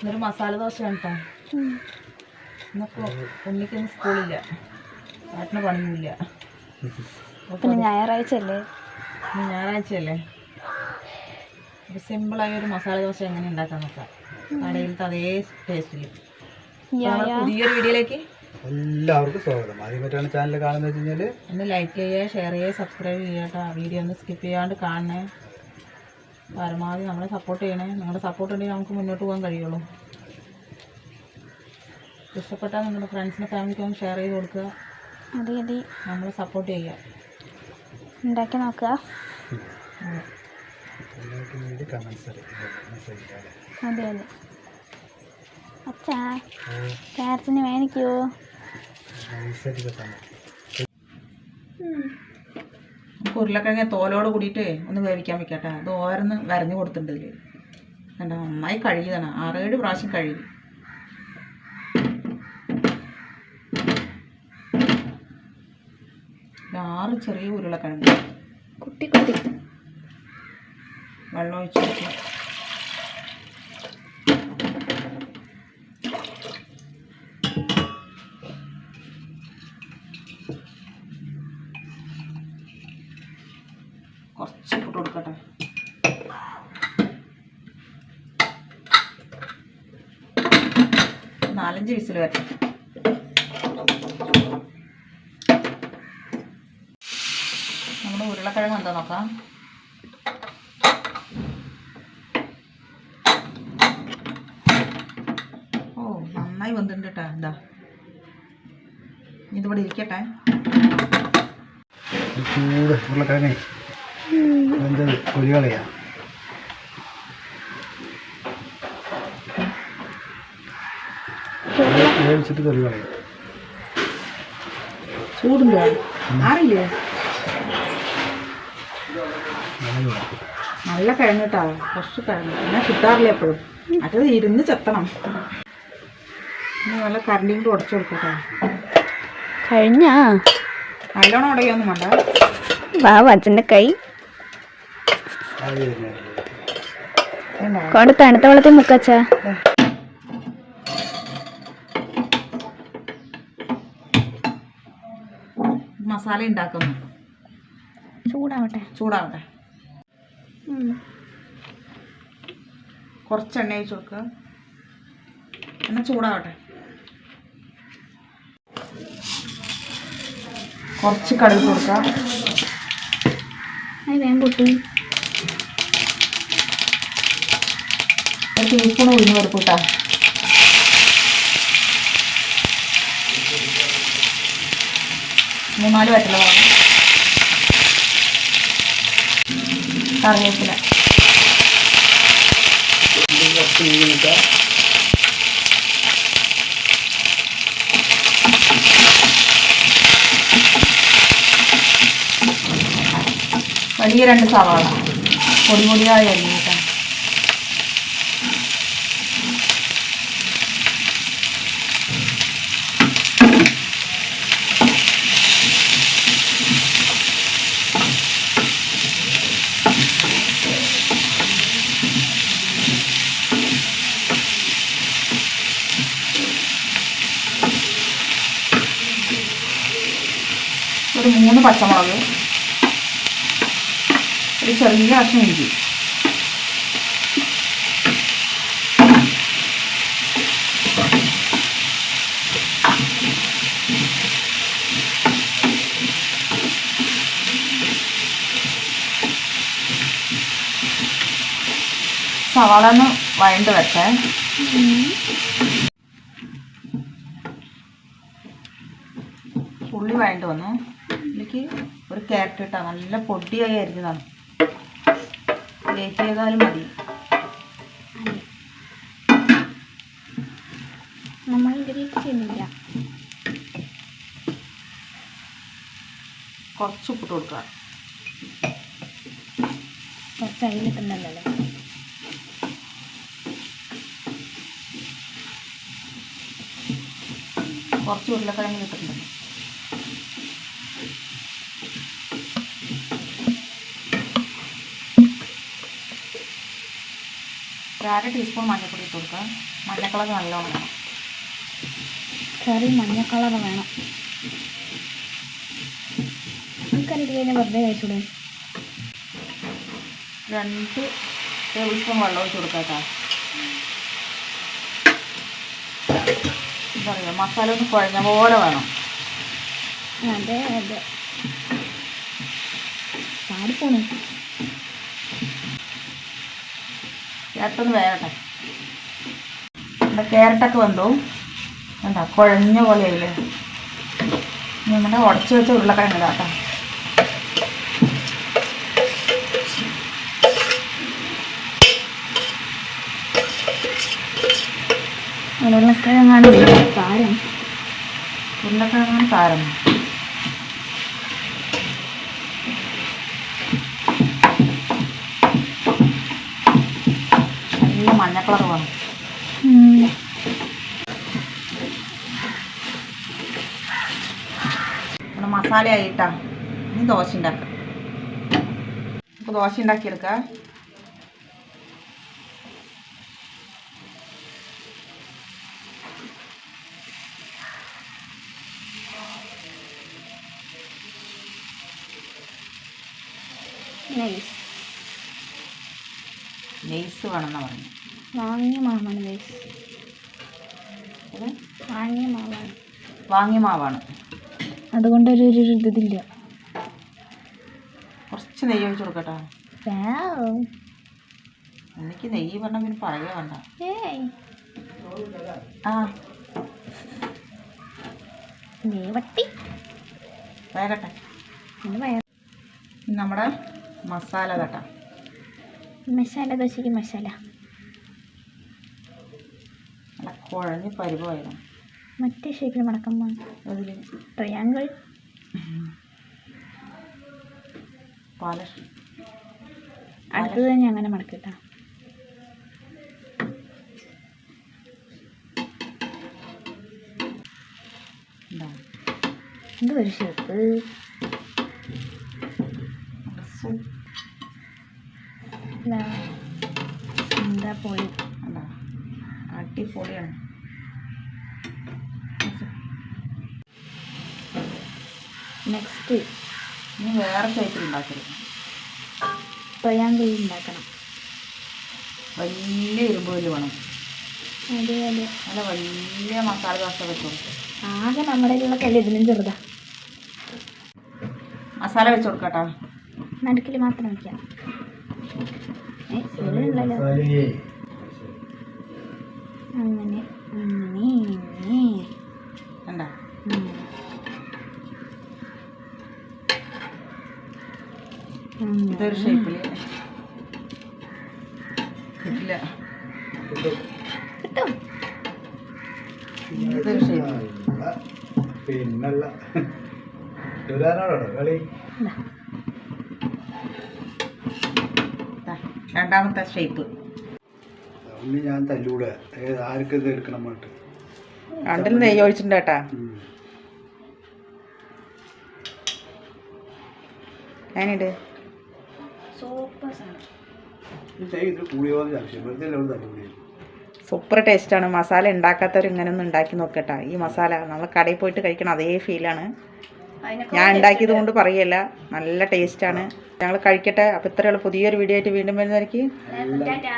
ഇതൊരു മസാല ദോശയാണ് കേട്ടോ ഇന്നിപ്പോൾ ഉണ്ണിക്കൊന്നും സ്കൂളില്ല. ഏട്ടന് പണിയില്ല പിന്നെ ഞായറാഴ്ച അല്ലേ ഞായറാഴ്ച അല്ലേ ഒരു സിമ്പിളായ ഒരു മസാല ദോശ എങ്ങനെ ഉണ്ടാക്കാൻ നോക്കാം. കടയിലത്തെ അതേ ടേസ്റ്റിൽ പുതിയൊരു വീഡിയോയിലേക്ക് എല്ലാവർക്കും സ്വാഗതം. ആദ്യമായിട്ടാണ് ചാനൽ കാണുന്നത് വെച്ച് കഴിഞ്ഞാൽ ഒന്ന് ലൈക്ക് ചെയ്യുക ഷെയർ ചെയ്യുക സബ്സ്ക്രൈബ് ചെയ്യുക കേട്ടോ വീഡിയോ ഒന്ന് സ്കിപ്പ് ചെയ്യാണ്ട് കാണണേ. പരമാവധി നമ്മളെ സപ്പോർട്ട് ചെയ്യണേ. നിങ്ങളുടെ സപ്പോർട്ട് ഉണ്ടെങ്കിൽ നമുക്ക് മുന്നോട്ട് പോകാൻ കഴിയുള്ളൂ. ഇഷ്ടപ്പെട്ടാൽ നിങ്ങളുടെ ഫ്രണ്ട്സിനും ഫാമിലിക്കും ഒന്ന് ഷെയർ ചെയ്ത് കൊടുക്കുക. അതെ അതെ. നമ്മളെ സപ്പോർട്ട് ചെയ്യുക. ഉണ്ടാക്കി നോക്കുക. അതെ. അതെ. അതെ അച്ഛാ ക്യാരറ്റിന് വേണിക്കോ നമുക്ക് ഉരുളക്കിഴങ്ങ് തോലോട് കൂടിയിട്ട് ഒന്ന് വേവിക്കാൻ വെക്കട്ടെ. അത് ഓരോന്ന് വരഞ്ഞു കൊടുത്തിട്ടുണ്ട് ഇതിൽ കണ്ടോ? നന്നായി കഴുകിയതാണ്. ആറേഴ് പ്രാവശ്യം കഴുകി. ആറ് ചെറിയ ഉരുളക്കിഴങ്ങ്. കുട്ടി കുട്ടി. വെള്ളം ഒഴിച്ച് കുറച്ച് ഇട്ട് കൊടുക്കട്ടെ. നാലഞ്ച് വിസിൽ വരട്ടെ നമ്മുടെ ഉരുളക്കിഴങ്ങ് എന്താ നോക്കാം. ഓ നന്നായി വന്നിട്ടുണ്ട് കേട്ടോ എന്താ ഇതിവിടെ ഇരിക്കട്ടെ. ഉരുളക്കിഴങ്ങേ. എന്തത് കൊലികളെയാ വേവിച്ചിട്ട് തൊലി കളയും ചൂടുണ്ടോ? അറിയില്ലേ നല്ല കിഴങ്ങ് കുറച്ച് കിഴങ്ങ് പിന്നെ കിട്ടാറില്ല എപ്പോഴും? മറ്റേത് ഇരുന്ന് ചെത്തണം. ഇനി നല്ല കരണ്ടിയും കൂടെ ഉടച്ചു കൊടുക്കട്ടെ. കഴിഞ്ഞാ? നല്ലോണം ഉടയൊന്നും വേണ്ട. വാ അച്ഛന്റെ കൈ. കൊണ്ട് തണുത്ത വെള്ളത്തിൽ മുക്കച്ച മസാല ഉണ്ടാക്കുന്നു. ചൂടാവട്ടെ. ചൂടാവട്ടെ. കുറച്ച് എണ്ണ ഒഴിച്ച് കൊടുക്കുക എന്നാ ചൂടാവട്ടെ. കുറച്ച് കടുക് കൊടുക്കുക വേഗം കുട്ടി ഒരു ടീസ്പൂൺ ഉഴുന്ന് പരിപ്പ് മൂന്നാൽ വറ്റല മുളക് കറിവേപ്പില. വലിയ രണ്ട് സവാള. പൊടി പൊടിയായി അരിഞ്ഞിട്ടാ ഒരു പച്ചമുളക് ഒരു ചെറിയ കഷ്ണം ഇഞ്ചി. സവാള ഒന്ന് വഴണ്ട് വെച്ചേ ഉള്ളി വഴണ്ട് വന്നു. ഇതിലേക്ക് ഒരു ക്യാരറ്റ് ഇട്ടാൽ നല്ല പൊടിയായി അരിഞ്ഞതാണ് ലേറ്റ് ചെയ്താലും മതി. നമ്മൾ ഗ്രേറ്റ് ചെയ്യുന്നില്ല. കുറച്ച് ഉപ്പിട്ട് കൊടുക്കുക. കുറച്ച് അയിലിട്ടുണ്ടല്ലോ കുറച്ച് ഉരുളക്കിഴങ്ങ് ഇട്ടിട്ടുണ്ട് ഒരു അര ടീസ്പൂൺ മഞ്ഞൾപ്പൊടി ഇട്ട് കൊടുക്കുക. മഞ്ഞക്കളർ നല്ലോണം വേണം. കറി മഞ്ഞ കളർ വേണം കഴിഞ്ഞാൽ വെറുതെ കഴിച്ചൂടെ? രണ്ട് ടേബിൾ സ്പൂൺ വെള്ളം ഒഴിച്ച് കൊടുക്കാം കേട്ടോ. എന്താ പറയുക മസാല ഒന്ന് കുഴഞ്ഞ പോലെ വേണം. അതെ അതെ. പാടിപ്പോണു ക്യാരറ്റൊന്ന് വേകട്ടെ നമ്മുടെ ക്യാരറ്റൊക്കെ വന്നു. എന്താ കുഴഞ്ഞ പോലെ ആയില്ലേ നമ്മുടെ ഉടച്ചു വെച്ച ഉരുളക്കിഴങ്ങ് കേട്ടോ. ഉരുളക്കിഴങ്ങാണ് താരം ഉരുളക്കിഴങ്ങാണ് താരം നല്ല മഞ്ഞ കളർ വേണം മസാല ആയിട്ടാ ഇനി ദോശ ഉണ്ടാക്കാം. നമുക്ക് ദോശ ഉണ്ടാക്കിയെടുക്കാം. നെയ്സ്. നെയ്സ് വേണമെന്നാണ് പറഞ്ഞു വാങ്ങിയ മാവാണ് നൈസ് ഇത് വാങ്ങിയ മാവാണ്. വാങ്ങിയ മാവാണ്. അതുകൊണ്ട് ഒരു ഒരു ഇതില്ല. കുറച്ച് നെയ്യ് ഒഴിച്ച് കൊടുക്കട്ടോ. എനിക്ക് നെയ്യ് പറഞ്ഞാൽ പിന്നെ പറയുക വേണ്ട. ആ. നീ വട്ടി. വേഗട്ടെ. ഇത് വയർ ഇനി നമ്മുടെ മസാല കേട്ടോ. മസാല ദോശയ്ക്ക് മസാല നല്ല കുഴഞ്ഞ് പരിവായിരുന്നു മറ്റേ ഷേപ്പിൽ മടക്കമ്മ അതിൽ ട്രയാങ്കിൾ പാല അടുത്തത് തന്നെ അങ്ങനെ മടക്കിട്ടാ. എന്താ ഒരു ഷേപ്പ്. എന്താ എന്താ അടിപൊളിയാണ്. നെക്സ്റ്റ് ഇനി വേറെ ടൈപ്പിൽ ഉണ്ടാക്കരുത്. ട്രയാങ്കിൾ ഉണ്ടാക്കണം. വലിയ ഇരുമ്പ് വലിയ വേണം. അതെ അതെ. നല്ല വലിയ മസാല ദോശ വെച്ചോ. ആകെ നമ്മുടെ കല്ല് ഇതിലും ചെറുതാ. മസാല വെച്ച് കൊടുക്കട്ടോ. നടുക്കിൽ മാത്രം വയ്ക്കാം ഏ, ഇതിലുണ്ടല്ലോ അങ്ങനെ. അങ്ങനെ ഇങ്ങനെ എന്താ ഉം. ഉം. ഇതൊരു ഷേപ്പിൽ കിട്ടില്ല. കിട്ടും. ഇതൊരു ഷേപ്പ്. പിന്നല്ല. ഇവരാണോടോ കളി. ഇതാ. ദാ, രണ്ടാമത്തെ ഷേപ്പ്. അതുകൊണ്ട് ഞാൻ തല്ലൂടെ. ഏത് ആർക്ക് ഇത് എടുക്കണം പറഞ്ഞിട്ട്. രണ്ടിൽ നെയ്യ് ഒഴിച്ചിട്ടുണ്ട് കേട്ടാ. ഞാനിട്. സൂപ്പർ ടേസ്റ്റാണ് മസാല ഉണ്ടാക്കാത്തവർ ഇങ്ങനെ ഒന്നും ഉണ്ടാക്കി നോക്കട്ടാ ഈ മസാല നമ്മൾ കടയിൽ പോയിട്ട് കഴിക്കണം അതേ ഫീലാണ് ഞാൻ ഉണ്ടാക്കിയത് കൊണ്ട് പറയല്ല. നല്ല ടേസ്റ്റ് ആണ്. ഞങ്ങൾ കഴിക്കട്ടെ. അപ്പോൾ ഇത്രയുള്ള പുതിയൊരു വീഡിയോ ആയിട്ട് വീണ്ടും വരുന്നതായിരിക്കും. ടാറ്റാ.